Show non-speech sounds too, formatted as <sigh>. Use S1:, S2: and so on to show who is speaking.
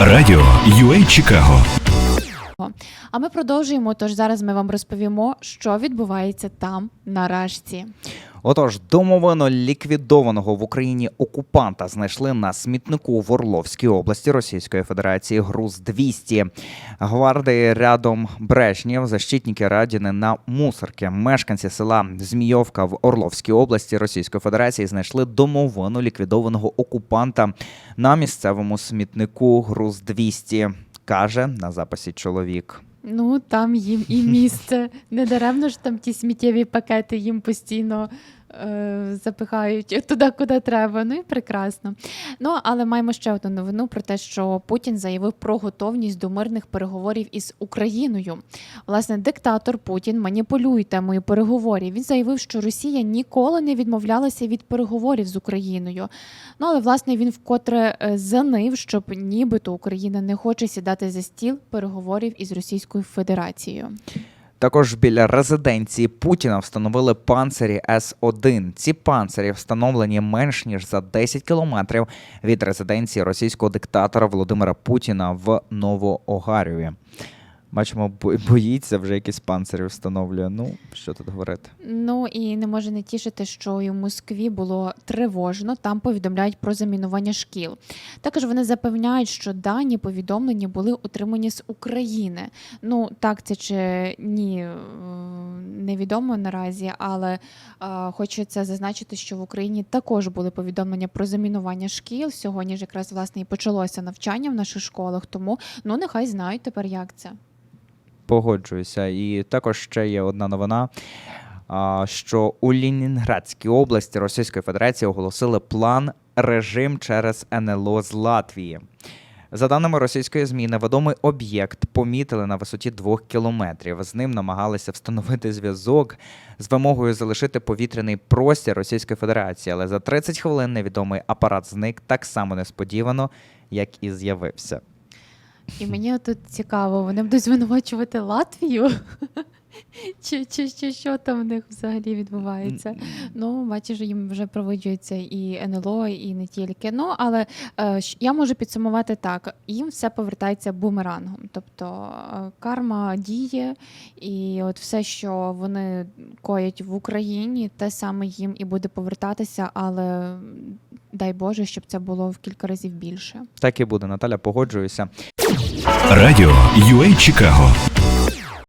S1: Радіо UA Чикаго
S2: А ми продовжуємо. Тож зараз ми вам розповімо, що відбувається там на рашці.
S3: Отож, домовину ліквідованого в Україні окупанта знайшли на смітнику в Орловській області Російської Федерації груз 200. Гвардії рядом Брежнєв, защитники радіни на мусорки. Мешканці села Змійовка в Орловській області Російської Федерації знайшли домовину ліквідованого окупанта на місцевому смітнику груз 200, каже на записі чоловік.
S2: Ну там їм і місце. Не даремно ж там ті сміттєві пакети їм постійно запихають туди, куди треба. Ну і прекрасно. Ну але маємо ще одну новину про те, що Путін заявив про готовність до мирних переговорів із Україною. Власне, диктатор Путін маніпулює темою переговорів. Він заявив, що Росія ніколи не відмовлялася від переговорів з Україною. Ну але власне він вкотре е, занив, щоб нібито Україна не хоче сідати за стіл переговорів із Російською Федерацією.
S3: Також біля резиденції Путіна встановили панцирі С-1. Ці панцирі встановлені менш ніж за 10 кілометрів від резиденції російського диктатора Володимира Путіна в Новоогаріві. Бачимо, бо- боїться вже якісь панцирі встановлює. Ну, що тут говорити?
S2: Ну і не може не тішити, що і в Москві було тривожно. Там повідомляють про замінування шкіл. Також вони запевняють, що дані повідомлення були отримані з України. Ну так це чи ні, е, невідомо наразі, але е, хочеться зазначити, що в Україні також були повідомлення про замінування шкіл. Сьогодні ж якраз власне і почалося навчання в наших школах. Тому ну нехай знають тепер, як це.
S3: Погоджуюся. І також ще є одна новина. Що у Лінінградській області Російської Федерації оголосили план режим через НЛО з Латвії. За даними російської ЗМІ, невідомий об'єкт помітили на висоті двох кілометрів. З ним намагалися встановити зв'язок з вимогою залишити повітряний простір Російської Федерації. Але за 30 хвилин невідомий апарат зник так само несподівано, як і з'явився.
S2: І мені тут цікаво, вони будуть звинувачувати Латвію? <laughs> Чи, чи, чи що там в них взагалі відбувається? Ну, бачиш, їм вже провиджується і НЛО, і не тільки. Ну, але е, я можу підсумувати так: їм все повертається бумерангом. Тобто е, карма діє, і от все, що вони коять в Україні, те саме їм і буде повертатися, але дай Боже, щоб це було в кілька разів більше.
S3: Так і буде, Наталя, погоджуюся.
S1: Радіо UA Чикаго